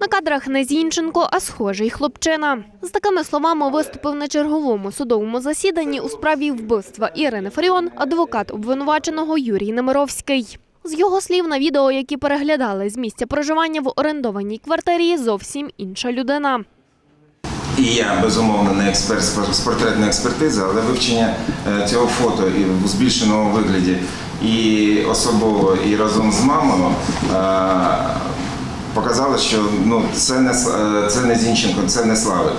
На кадрах не Зінченко, а схожий хлопчина. З такими словами виступив на черговому судовому засіданні у справі вбивства Ірини Фаріон адвокат обвинуваченого Юрій Немировський. З його слів на відео, які переглядали з місця проживання в орендованій квартирі, зовсім інша людина. І я безумовно не експерт з портретної експертизи, але вивчення е, цього фото і в збільшеному вигляді і особово, і разом з мамою показало, що ну це не е, це не Зінченко, це не Славик.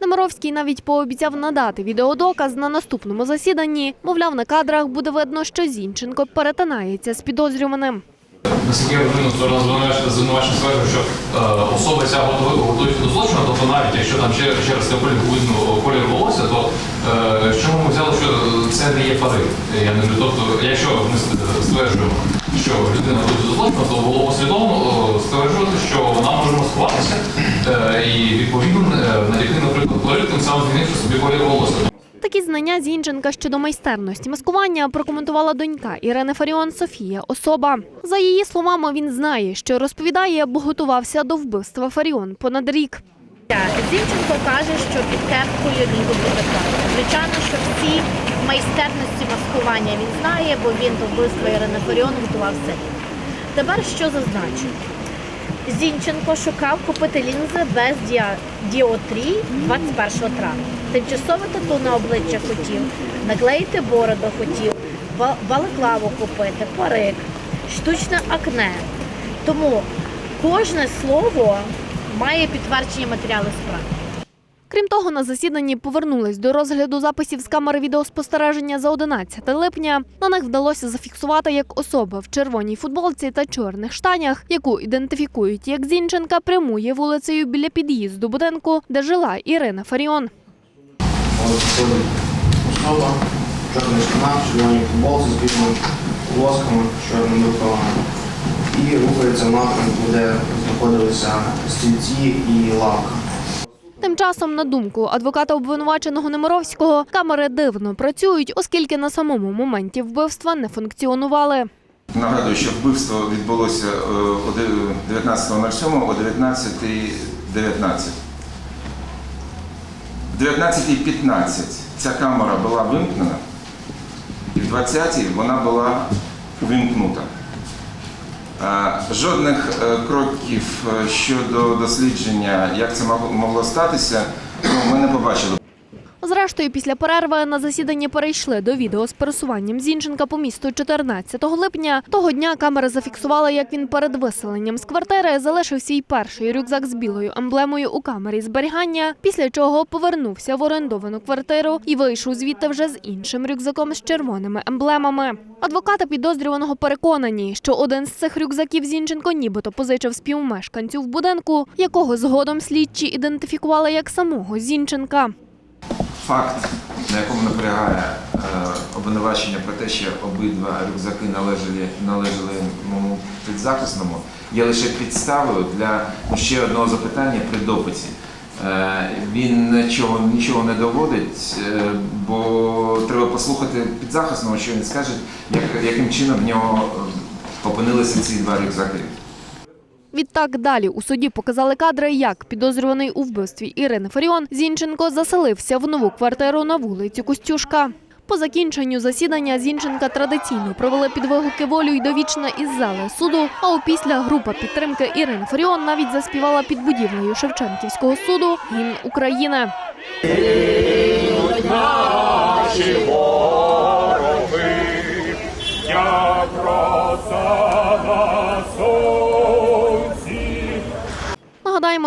Немировський навіть пообіцяв надати відеодоказ на наступному засіданні. Мовляв, на кадрах буде видно, що Зінченко перетинається з підозрюваним. Наскільки я розумію, сторона звинувачення стверджує, що е, особа ця готує готується до злочину, тобто навіть якщо там раз колір волосся, то е, з чому ми взяли, що це не є пари? Я не. Тобто, якщо ми стверджуємо, що людина готується до злочину, то було послідовно е, стверджувати, що вона може маскуватися е, і відповідно е, надягти, наприклад, колір, тим самим змінивши собі колір волосся. Знання Зінченка щодо майстерності маскування прокоментувала донька Ірини Фаріон Софія Особа. За її словами, він знає, що розповідає, бо готувався до вбивства Фаріон понад рік. Зінченко каже, що під кепкою він буде Звичайно, що всі майстерності маскування він знає, бо він до вбивства Ірини Фаріон готувався. Тепер що зазначу? Зінченко шукав купити лінзи без діотрій 21 травня. Тимчасове тату на обличчя хотів, наклеїти бороду хотів, ба- балаклаву купити, парик, штучне акне. Тому кожне слово має підтвердження матеріалу справи. Крім того, на засіданні повернулись до розгляду записів з камери відеоспостереження за 11 липня. На них вдалося зафіксувати, як особа в червоній футболці та чорних штанях, яку ідентифікують як Зінченка, прямує вулицею біля під'їзду будинку, де жила Ірина Фаріон. Особа, в чорних штанах, червоній футболці з білими волосками, чорними рукавами. І рухається в напрямку, де знаходилися стільці і лавка. Тим часом, на думку адвоката обвинуваченого Немировського, камери дивно працюють, оскільки на самому моменті вбивства не функціонували. Нагадую, що вбивство відбулося е, о 19.07 о 19.19. В 19.15 ця камера була вимкнена, і в 20.00 вона була увімкнута. Е, Жодних е, кроків е, щодо дослідження, як це могло- статися, ну, ми не побачили. Зрештою, після перерви на засідання перейшли до відео з пересуванням Зінченка по місту 14 липня. Того дня камера зафіксувала, як він перед виселенням з квартири залишив свій перший рюкзак з білою емблемою у камері зберігання, після чого повернувся в орендовану квартиру і вийшов звідти вже з іншим рюкзаком з червоними емблемами. Адвокати підозрюваного переконані, що один з цих рюкзаків Зінченко нібито позичив співмешканцю в будинку, якого згодом слідчі ідентифікували як самого Зінченка. Факт, на якому наполягає е, обвинувачення про те, що обидва рюкзаки належали, належали моєму підзахисному, є лише підставою для ну, ще одного запитання при допиті. Е, Він нічого, нічого не доводить, е, бо треба послухати підзахисного, що він скаже, як, яким чином в нього опинилися ці два рюкзаки. Відтак далі у суді показали кадри, як підозрюваний у вбивстві Ірини Фаріон Зінченко заселився в нову квартиру на вулиці Костюшка. По закінченню засідання Зінченка традиційно провели під вигуки волю й довічно із зали суду. А опісля група підтримки Ірини Фаріон навіть заспівала під будівлею Шевченківського суду гімн України.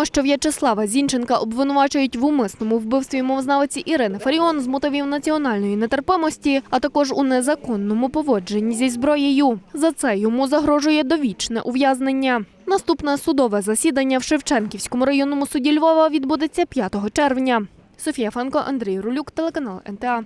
Нагадаємо, що В'ячеслава Зінченка обвинувачують в умисному вбивстві мовзнавиці Ірини Фаріон з мотивів національної нетерпимості, а також у незаконному поводженні зі зброєю. За це йому загрожує довічне ув'язнення. Наступне судове засідання в Шевченківському районному суді Львова відбудеться 5 червня. Софія Фанко, Андрій Рулюк, телеканал НТА.